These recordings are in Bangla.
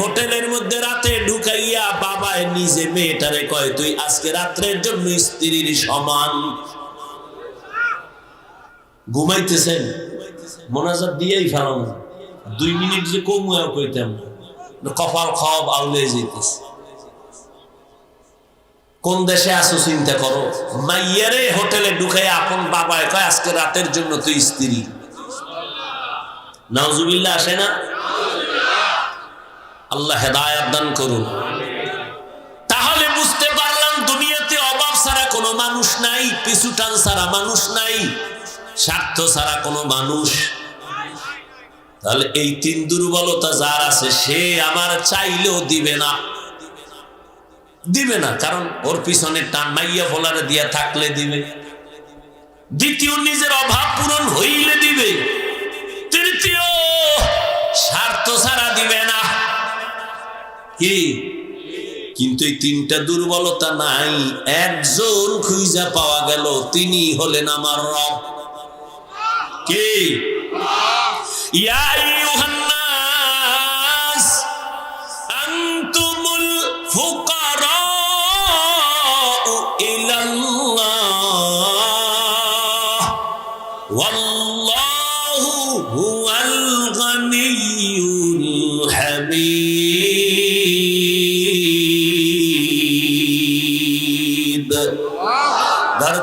হোটেলের মধ্যে রাতে ঢুকাইয়া নিজে মেয়েটারে কয়, তুই আজকে রাত্রের জন্য স্ত্রীর সমান। ঘুমাইতেছেন। মোনাজাত দিয়েই ফেলাম। দুই মিনিট যে কমুয়াও কইতাম কপাল খব আউলে যেতেছে কোন দেশে আসো চিন্তা করো? মাইয়ারে, হোটেলে ঢুকাই আপন বাবায় কয়, আজকে রাতের জন্য তুই স্ত্রী। নাউজুবিল্লাহ, আসে না? আল্লাহ হেদায়াত দান করুন। তাহলে বুঝতে পারলাম দুনিয়াতে অভাব ছাড়া কোনো মানুষ নাই পিছু টান ছাড়া মানুষ নাই, স্বার্থ ছাড়া কোনো মানুষ। তাহলে এই তিন দুর্বলতা যার আছে, সে আমার চাইলেও দিবে না। দিবে না, কারণ ওর পিছনে টান মাইয়া ফলারে দিয়া থাকলে দিবে। দ্বিতীয়, নিজের অভাব পূরণ হইলে দিবে। তৃতীয়, স্বার্থ ছাড়া দিবে না। কি? কিন্তু এই তিনটা দুর্বলতা নাই। একজন খুঁজা পাওয়া গেল, তিনি হলেন আমার রব। কে? ইয়া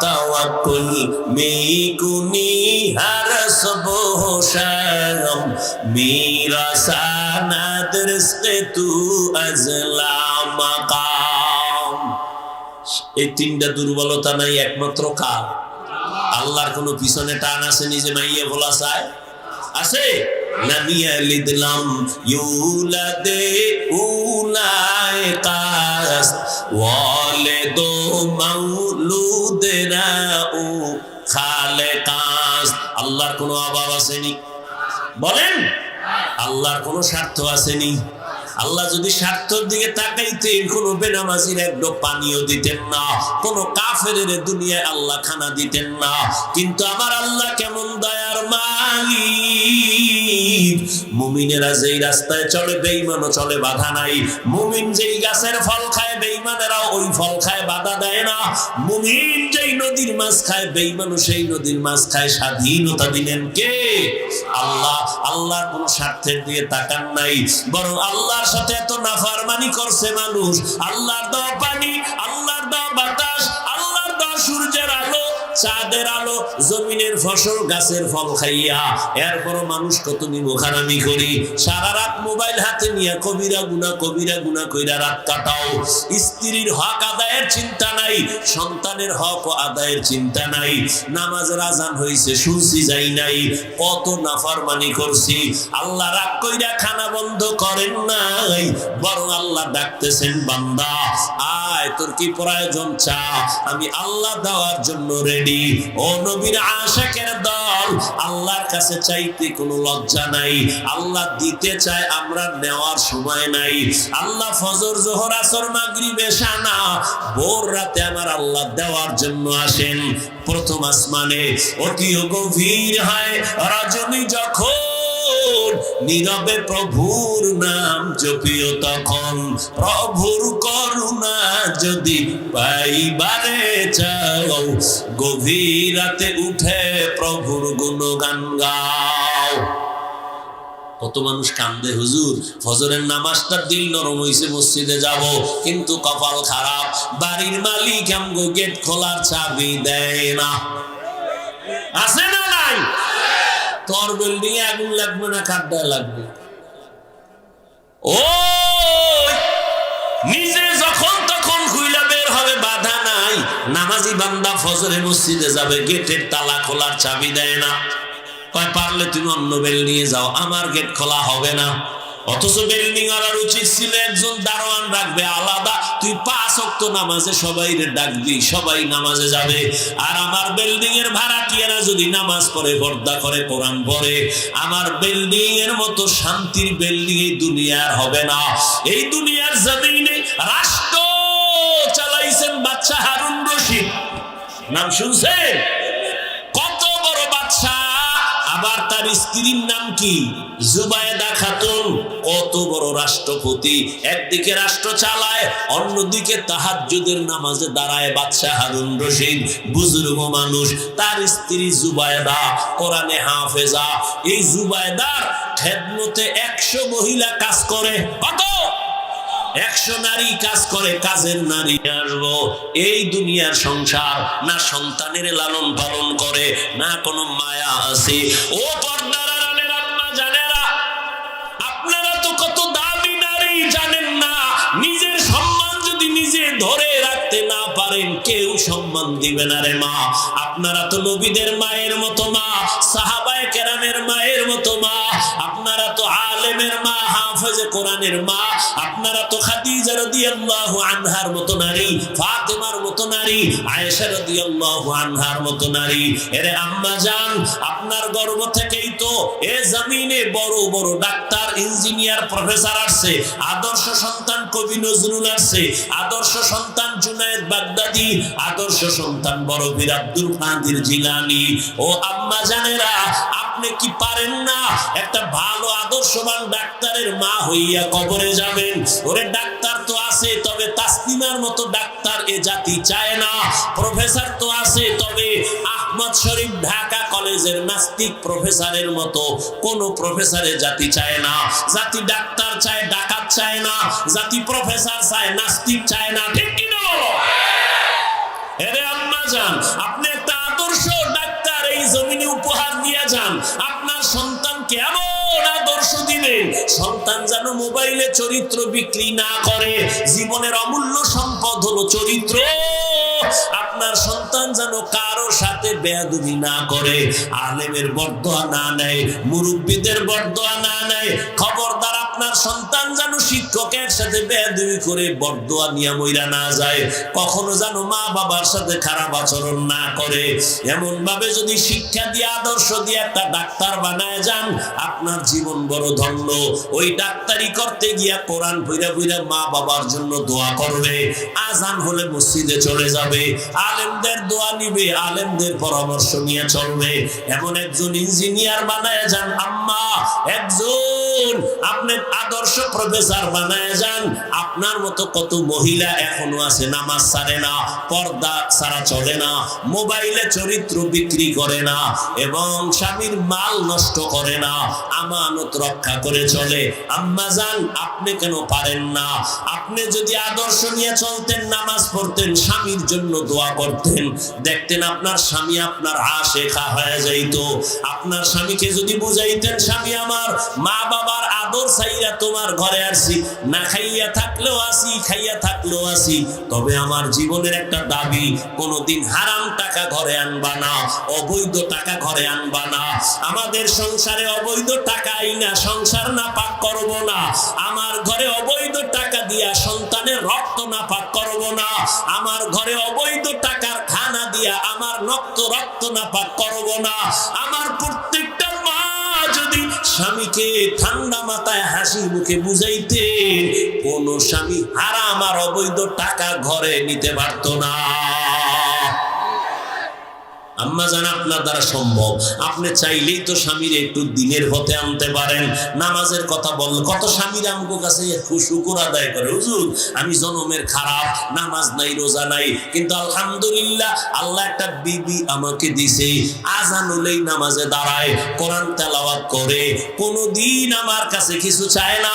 তাওয়াক্কুল তু এই তিনটা দুর্বলতা নাই, একমাত্র আল্লাহর কোনো পিছনে টান আছে নিজে মাইয়ে ভোলা চায়? আছে? নামিয়া লিদলাম ইউলাদে উলায় কাস ওয়ালে দো মাউ মাউলুদেরা ও খালে আল্লাহর কোনো অভাব আসেনি। বলেন, আল্লাহর কোনো স্বার্থ আসেনি। আল্লাহ যদি স্বার্থর দিকে তাকাইতেন, কোনো বেনামাজির দিতেন না। কাফের দুনিয়ায় আল্লাহ খানা দিতেন না। কিন্তু আমার আল্লাহ কেমন দয়ার মালিক। মুমিনেরা যেই রাস্তায় চলে বেইমানও চলে, বাধা নাই। মুমিন যেই গাছের ফল খায় বেইমানেরা ওই ফল খায়, বাধা দেয় না। মুমিন যেই নদীর মাছ খায় বেইমানও সেই নদীর মাছ খায়। স্বাধীনতা দিলেন কে? আল্লাহ। আল্লাহর কোন স্বার্থের দিয়ে তাকান নাই। বরং আল্লাহর সাথে এত নাফারমানি করছে মানুষ। আল্লাহর দেওয়া পানি, আল্লাহর দাও বাতাস চাঁদের আলো, জমিনের ফসল, গাছের ফল খাইয়া এরপরও মানুষ কত নিমখারামি করি। সারা রাত মোবাইল হাতে নিয়ে কবিরা গুনা কবিরা গুনা কইরা রাত কাটাও। স্ত্রীর হক আদায়ের চিন্তা নাই, সন্তানের হক আদায়ের চিন্তা নাই। নামাজের আজান হইছে, শুনছি যাই নাই, কত নাফরমানি করছি। আল্লাহ রাগ কইরা খানা বন্ধ করেন নাই, বরং আল্লাহ ডাকতেছেন, বান্দা, আয়, তোর কি প্রয়োজন চা? আমি আল্লাহ দেওয়ার জন্য রেডি। ও নবীর আশাকের দল, আল্লাহর কাছে চাইতে কোনো লজ্জা নাই। আল্লাহ দিতে চায় আমরা নেওয়ার সময় নাই। আল্লাহ ফজর, জোহর, আসর ভোর রাতে আমার আল্লাহ দেওয়ার জন্য আসেন প্রথম আসমানে। অতিও গভীর হয় রজনী যখন নীরবে প্রভুর নাম জপিও তখন। প্রভুর করুণা যদি পাইবারে চাও, গভীর রাতে উঠে প্রভুর গুণগান গাও। কত মানুষ কান্দে হুজুর, ফজরের নামাজটা দিল, নরম হইছে, মসজিদে যাব, কিন্তু কপাল খারাপ। বাড়ির মালিক আমগো গেট খোলার চাবি দেয় না। আছে না তোর বিল্ডিং আগুন লাগবে না খাদ্যায় লাগবে। ও নিজে যখন তখন খুইলা বের হবে, বাধা নাই। নামাজি বান্দা ফজরে মসজিদে যাবে, গেটের তালা খোলার চাবি দেয় না। কয়, পারলে তুমি অন্য বেল নিয়ে যাও, আমার গেট খোলা হবে না। অথচ বিল্ডিং আর উচিত ছিল একজন দারোয়ান রাখবে, আলাদা। তুই পাঁচ অক্ত নামাজে সবাই ডাকবি সবাই নামাজে যাবে। আর আমার বিল্ডিং এর ভাড়াটিয়ারা যদি নামাজ পড়ে, পর্দা করে, কোরআন পড়ে, আমার বিল্ডিং এর মতো শান্তির বিল্ডিং এই দুনিয়ার হবে না। এই দুনিয়ার জমিনে রাষ্ট্র চালাইছেন বাচ্চা হারুন রশিদ। নাম শুনছেন? তার স্ত্রীর নাম কি? জুবায়দা খাতুন। কত বড় রাষ্ট্রপতি। একদিকে রাষ্ট্র চালায়, অন্যদিকে তাহাজ্জুদের নামাজে দাঁড়ায় বাদশাহ হারুন রশিদ, বুজুর্গ মানুষ। তার স্ত্রী জুবায়দা, কোরআনে হাফেজা। এই জুবায়দার খেদমতে একশো মহিলা কাজ করে। কত? একশো নারী কাজ করে, কাজের নারী আসব। এই দুনিয়ার সংসার না সন্তানের লালন পালন করে, না কোনো মায়া আছে। ও রাখতে না পারেন, কেউ সম্মান দিবে না রে মা। আপনারা তো নবীদের মায়ের মতো মা, সাহাবায়ে কেরামের মায়ের মতো মা। আলেমের মা, হাফেজে কোরআনের মা, আপনারা তো খাদিজা রাদিয়াল্লাহু আনহার মতো নারী, ফাতেমার মতো নারী, আয়েশা রাদিয়াল্লাহু আনহার মতো নারী। এরে আম্মা জান, আপনার গর্ব থেকেই তো এ জমিনে বড় বড় ডাক্তার, ইঞ্জিনিয়ার, প্রফেসর আসছে, আদর্শ সন্তান কবি নজরুল আসছে, আদর্শ সন্তান জুনায়েদ বাগদাদি, আদর্শ সন্তান বড় বীর আব্দুল কাদের জিলানি। ও আম্মা জানেরা আপনি কি পারেন না? একটা ভালো আদর্শবান ডাক্তারের মা হইয়া কবরে যাবেন। ওরে ডাক্তার তো আছে, তবে তাসলিমার মতো ডাক্তার এ জাতি চায় না। প্রফেসর তো আছে, তবে আহমদ শরীফ ঢাকা কলেজের নাস্তিক প্রফেসরের মতো কোন প্রফেসরে জাতি চায় না। জাতি ডাক্তার চায়, ডাকাত চায় না। জাতি প্রফেসর চায়, নাস্তিক চায় না। ঠিক কি না বলো? এরে আম্মা যান আপনি দিয়ে যান, আপনার সন্তানকে আদর্শ দিবেন, সন্তান যেন মোবাইলে চরিত্র বিক্রি না করে, জীবনের অমূল্য সম্পদ হলো চরিত্র। আপনার সন্তান যেন কারও সাথে বেয়াদবি না করে, আলেমের বরদোয়া না নেয়, মুরব্বীদের বরদোয়া না নেয়, খবরদার আপনার সন্তান যেন শিক্ষকের সাথে বেয়াদবি করে বরদোয়া নিয়ে মইরা না যায়। কখনো যেন মা বাবার সাথে খারাপ আচরণ না করে। এমন ভাবে যদি শিক্ষা দিয়ে, আদর্শ দিয়ে একটা ডাক্তার বানায় যান, আপনার জীবন বড় ধন্য। ওই ডাক্তারি করতে গিয়া কোরআন পইরা পইরা মা বাবার জন্য দোয়া করবে। আজান হলে মসজিদে চলে যাবে। আলেমদের দোয়া নিবে, আলেমদের পরামর্শ নিয়ে চলবে। এমন একজন ইঞ্জিনিয়ার বানায় যান, আম্মা, একজন আপনি আদর্শ প্রফেসর বানায় যান। আপনার মতো কত মহিলা এখনও আছে, নামাজ ছাড়ে না, পর্দা ছাড়া চলে না, মোবাইলে চরিত্র বিক্রি করে না, এবং স্বামীর মাল নষ্ট করে না, আমানত রক্ষা করে চলে। আম্মা যান আপনি কেন পারেন না? আপনি যদি আদর্শ নিয়ে চলতেন, নামাজ পড়তেন, স্বামীর জন্য দোয়া করতেন, দেখতেন আপনার স্বামী আপনার আশেখা হয়ে যাইতো। আপনার স্বামীকে যদি বুঝাইতেন, স্বামী আমার মা বাবার আদর চাইয়া তোমার ঘরে আসি। না খাইয়া থাকলেও আসি, খাইয়া থাকলেও আসি। তবে আমার জীবনের একটা দাবি, কোনোদিন হারাম টাকা ঘরে আনবা না, অবৈধ টাকা ঘরে আনবা না। আমাদের সংসারে অবৈধ টাকা আইনা সংসার না পাক করব না। আমার ঘরে অবৈধ টাকা দিয়া সন্তানের রক্ত না পাক করব না। আমার ঘরে অবৈধ টাকার খানা দিয়া আমার রক্ত রক্ত না পাক করব না। আমার প্রত্যেকটা স্বামীকে ঠান্ডা মাথায় হাসি মুখে বুঝাইতে, কোন স্বামী হারাম আর অবৈধ টাকা ঘরে নিতে পারত না। আম্মা জান, আপনার দ্বারা সম্ভব। আপনি চাইলেই তো স্বামীর একটু দিনের পথে আনতে পারেন। নামাজের কথা বললেন কত স্বামীর আমগো কাছে শুকুর আদায় করে। হুজুর, আমি জনমের খারাপ, নামাজ নাই, রোজা নাই, কিন্তু আলহামদুলিল্লাহ আল্লাহ একটা বিবি আমাকে দিছে। আজান হলেই নামাজে দাঁড়ায়, কোরআন তেলাওয়াত করে। কোনোদিন আমার কাছে কিছু চায় না,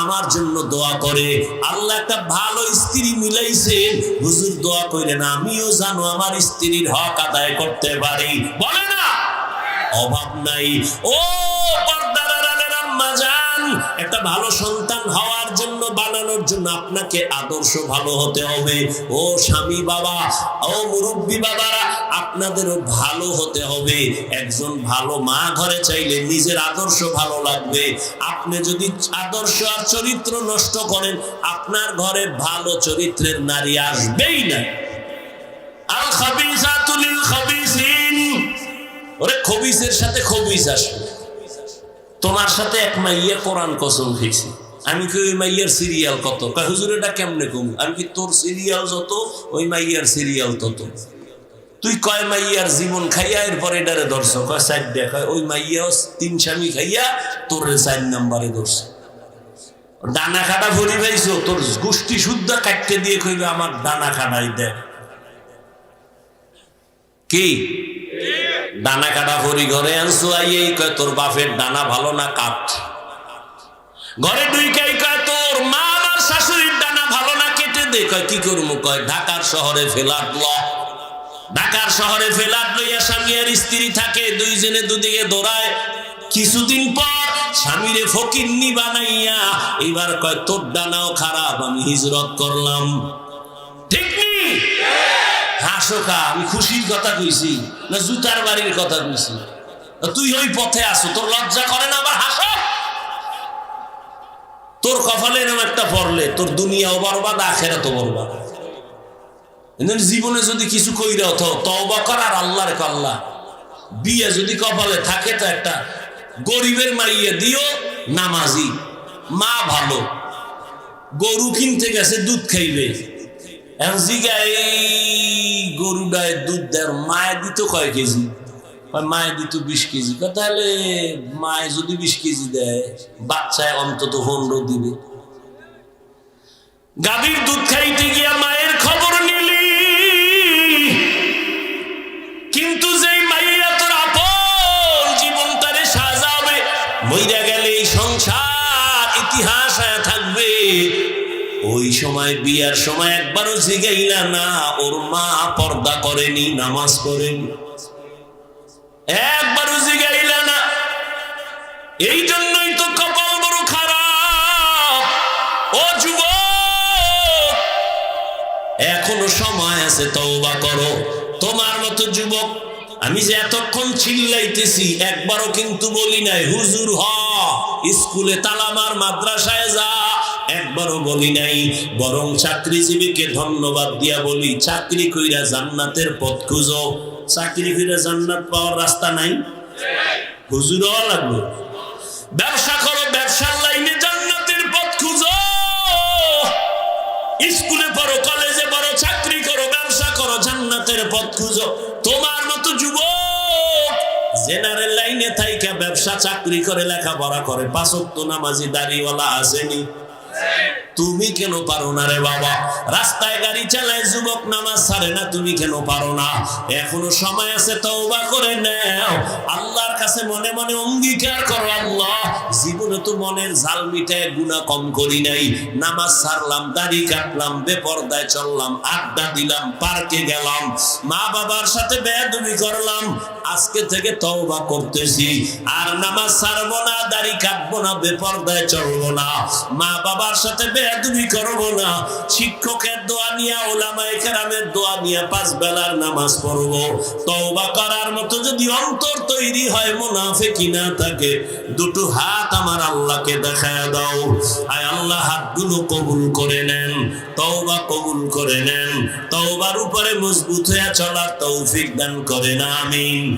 আমার জন্য দোয়া করে। আল্লাহ একটা ভালো স্ত্রী মিলাইছেন। হুজুর দোয়া করেন আমিও জানো, আমার স্ত্রীর হক আদায় করতে পারি বলে না। অভাব নাই। ও একটা ভালো সন্তান হওয়ার জন্য, বানানোর জন্য আপনাকে আদর্শ ভালো হতে হবে। ও স্বামী বাবা, ও মুরব্বী বাবারা, আপনাদেরও ভালো হতে হবে। একজন ভালো মা ঘরে চাইলে নিজের আদর্শ ভালো লাগবে। আপনি যদি আদর্শ আর চরিত্র নষ্ট করেন, আপনার ঘরে ভালো চরিত্রের নারী আসবেই না। আল খাবিসাতু লিল খাবিসিন ওরে খবিসের সাথে খবিস আসবে। তোমার সাথে এক মাইয়া কোরআন কসম খেয়েছি। আমি কি ওই মাইয়ার সিরিয়াল কত? হুজুর, এটা কেমনে কম আমি কি, তোর সিরিয়াল যত, ওই মাইয়ার সিরিয়াল তত। তুই কয়, মাইয়ার জীবন খাইয়া এরপর এটারে ধরছ? কয় সাইড দেখায় ওই মাইয়াও তিন স্বামী খাইয়া তোর চার নাম্বারে ধরছে। ডানা কাটা ভরি পাইছো, তোর গোষ্ঠী শুদ্ধ কাটতে দিয়ে কইবে, আমার ডানা কাটাই দেখ কি? ডানা কাটা ভরি ঘরে আই এই কয়, তোর বাপের ডানা ভালো না কাট ঘরে দুইকাই কয়, তোর মা আমার শাশুড়ির ডানা ভালো না, কেটে দে। কয়, কি করব কয়, ঢাকার শহরে ফেলাট ল ঢাকার শহরে ফেলাট লইয়া স্বামী আর স্ত্রী থাকে, দুইজনে দুদিকে দৌড়ায়। কিছুদিন পর স্বামীরে ফকিন্নি বানাইয়া, এবার কয়, তোর ডানাও খারাপ, আমি হিজরত করলাম। আমি খুশির কথা কইছি, না জুতার বাড়ির কথা কইছি। তুই ওই পথে আসো তোর লজ্জা করে না আবার হাসো? তোর কপালে একটা পড়লে, তোর দুনিয়াও বরবাদ তো বরবাদ। জীবনে যদি কিছু কইরা তো তওবা কর আর আল্লাহর আল্লাহ বিয়ে যদি কপালে থাকে তো একটা গরিবের মাইয়ে দিও, নামাজি। মা ভালো। গরু কিনতে গেছে, দুধ খাইবে। গরুটায় দুধ দেয় মায়ে দিত কয় কেজি? মায়ে দিত বিশ কেজি। তাহলে মায়ে যদি বিশ কেজি দেয়, বাচ্চায় অন্তত পনেরো দিবে। গাভীর দুধ খাইতে গিয়া মায়ের খবর নিলি। কিন্তু যেই মাইয়া তোর আপন জীবন তারে সাজাবে, মইরা গেলে এই সংসার ইতিহাস থাকবে। ওই সময় বিয়ার সময় একবারও জিগাইলা না, ওর মা পর্দা করেনি, নামাজ করেনি একবারও জিগাইলা না। এই জন্যই তো কপাল বড় খারাপ। ও যুবক, এখনও সময় আছে, তওবা করো। তোমার মতো যুবক, আমি যে এতক্ষণ চিল্লাইতেছি, একবারও কিন্তু বলি নাই, হুজুর হ, স্কুলে তালামার মাদ্রাসায় যা। একবারও বলি নাই, বরং চাকরিজীবীকে ধন্যবাদ দিয়া বলি, চাকরি কইরা জান্নাতের পথ খুঁজো। চাকরি কইরা জান্নাত পাওয়ার রাস্তা নাই? হুজুরও লাগবে। ব্যবসা করো, ব্যবসার লাইনে জান্নাতের পথ খুঁজো। স্কুলে পড়ো, কলেজে পড়ো, চাকরি করো, ব্যবসা করো, জান্নাতের পথ খুঁজো। তোমার মতো যুবক জেনারেল লাইনে থাইকা ব্যবসা, চাকরি করে লেখাপড়া করে পাঁচত্ব নামাজি দাড়িওয়ালা আসেনি। তুমি কেন পারো না রে বাবা? রাস্তায় গাড়ি চালায় যুবক নামাজ ছাড়ে না, তুমি কেন পারো না? এখনও সময় আছে, তওবা করে নাও। আল্লাহর কাছে মনে মনে অঙ্গীকার করো, আল্লাহ। জীবনে তো মনের জাল মিটায় গুণা কম করি নাই। নামাজ ছাড়লাম দাড়ি কাটলাম, বেপরদায় চললাম, আড্ডা দিলাম, পার্কে গেলাম মা বাবার সাথে বেয়াদবি করলাম আজকে থেকে তওবা করতেছি। আর নামাজ ছাড়বো না, দাড়ি কাটবো না, বেপরদায় চলবো না। মা বাবার সাথে বেয়াদবি করব না। শিক্ষকের দোয়া নিয়ে, ওলামায়ে কেরামের দোয়া নিয়ে পাঁচ বেলার নামাজ পড়ব। তওবা করার মতো যদি অন্তর তৈরি হয় মুনাফিকি না থাকে। দুটো হাত আমার আল্লাহকে দেখায় দাও। আয় আল্লাহ, হাতগুলো কবুল করে নেন। তওবা কবুল করে নেন। তওবার উপরে মজবুত হয়ে চলার তৌফিক দান করেন আমিন।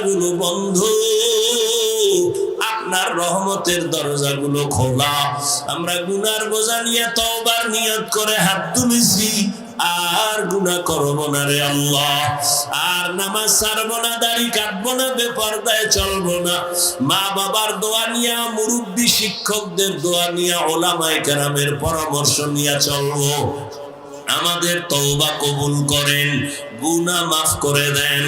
দরজাগুলো বন্ধ। আপনার রহমতের দরজাগুলো খোলা। আমরা গুনার বোঝা নিয়ে তওবার নিয়ত করে হাত তুলেছি। আর গুনাহ করব না রে আল্লাহ। আর নামাজ ছাড়বো না, দাড়ি কাটবো না, বেপরদায় চলবো না। মা বাবার দোয়া নিয়া, মুরব্বী শিক্ষকদের দোয়া নিয়া, ওলামায়ে কেরামের পরামর্শ নিয়ে চলবো। আমাদের তওবা কবুল করেন গুনা মাফ করে দেন,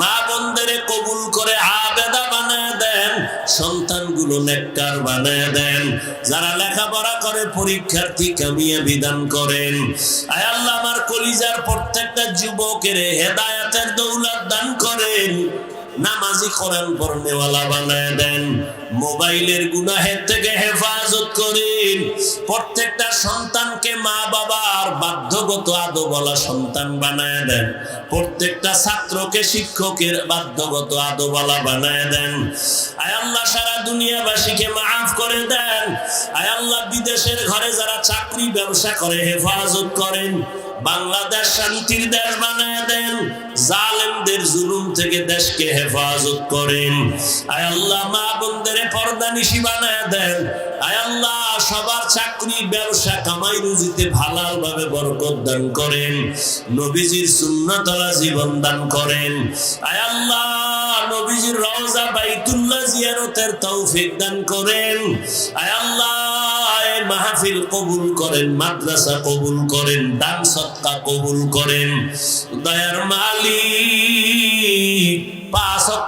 মা বন্ধেরে কবুল করে আবেদা বানায় দেন, সন্তানগুলো নেককার বানায় দেন, যারা লেখাপড়া করে, পরীক্ষার্থী কামিয়ে বিধান করেন। আয় আল্লাহ আমার কলিজার প্রত্যেকটা যুবকের হেদায়াতের দৌলত দান করেন। নামাজি কোরআন পড়নেওয়ালা বানায় দেন। মোবাইলের গুনাহের থেকে হেফাজত করেন। প্রত্যেকটা সন্তানকে মা বাবার বাধ্যগত আদো বলা সন্তান বানায় দেন। প্রত্যেকটা ছাত্রকে শিক্ষকের বাধ্যগত আদো বলা বানায় দেন। আয় আল্লাহ, সারা দুনিয়াবাসীকে মাফ করে দেন। আয় আল্লাহ, বিদেশের ঘরে যারা চাকরি ব্যবসা করে হেফাজত করেন। বাংলাদেশ শান্তির দেশ বানায় দেন। জালেমদের জুলুম থেকে দেশকে হেফাজত করেন। আয় আল্লাহ, মা বোনদের পর্দা নিশি বানায় দেন। আয় আল্লাহ, সবার চাকরি, ব্যবসা, কামাই, রুজিতে ভালাল ভাবে বরকত দান করেন। নবীজির সুন্নতলা জীবন দান করেন। আয় আল্লাহ, নবীজির রওজা বাইতুল্লাহ জিয়ারতের তৌফিক দান করেন। আয় আল্লাহ এই মাহফিল কবুল করেন মাদ্রাসা কবুল করেন দান সৎকা কবুল করেন। দয়ার মালিক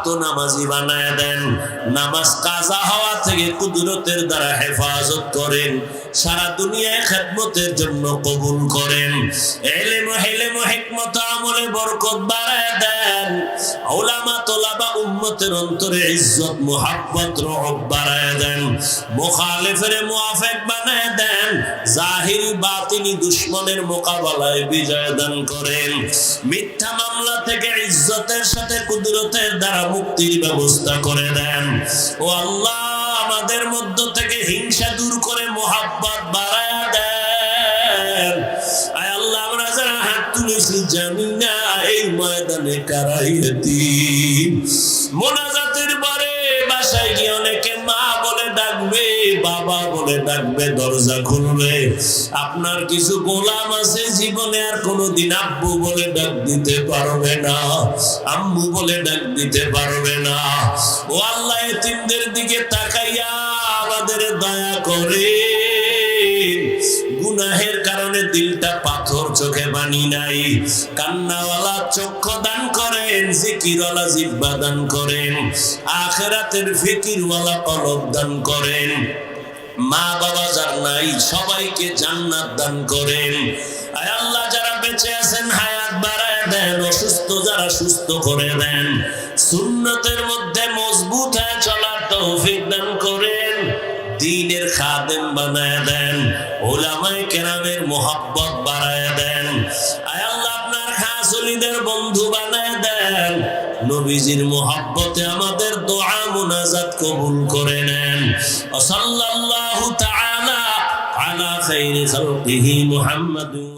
নামাজি বানায় দেন। নামাজ কাজা হওয়া থেকে কুদরতের দ্বারা হেফাজত করেন। সারা দুনিয়ায় খেদমতের জন্য কবুল করেন। আমলে বরকত বাড়ায় দেন। দুশ্মনের মোকাবেলায় বিজয় দান করেন। মিথ্যা মামলা থেকে ইজ্জতের সাথে কুদরতের দ্বারা মুক্তির ব্যবস্থা করে দেন। ও আল্লাহ, আমাদের মধ্য থেকে হিংসা দূর করে মোহাব্বত বাড়ায় দেন। আল্লাহ, আমরা যারা হাত তুলেছি জানি না এই ময়দানে কারাইতি মোনাজাতের পরে বাসায় গিয়ে অনেকে ডাকবে, বাবা বলে ডাকবে, দরজা খুলবে। আপনার কিছু গোলাম আছে জীবনে আর কোনোদিন আব্বু বলে ডাক দিতে পারবে না, আম্মু বলে ডাক দিতে পারবে না। ও আল্লাহ এতিমদের দিকে তাকাইয়া আমাদের দয়া করে। গুনাহের কারণে দিলটা বানি নাই। কান্নাওয়ালা চক্ষু দান করেন, জিকিরওয়ালা জিব্বা দান করেন, আখেরাতের ফিকিরওয়ালা কলব দান করেন। মা বাবা যার নাই, সবাইকে জান্নাত দান করেন। আয় আল্লাহ, যারা বেঁচে আছেন, হায়াত বাড়ায় দেন, অসুস্থ যারা সুস্থ করে দেন। সুন্নতের মধ্যে মজবুত হয়ে চলার তৌফিক দান করেন। দিনের খাদেম বানায় দেন ওলামাই কেরামের মোহাব্বত বাড়ায় দেন। আয় আল্লাহ, আপনার বন্ধু বানায় দেন। নবীজির মোহাব্বতে আমাদের দোয়া মুনাজাত কবুল করে নেন। ওসাল্লাল্লাহু সাল্লাল্লাহু তাআলা আলা খাইরি খালকিহি মুহাম্মাদুন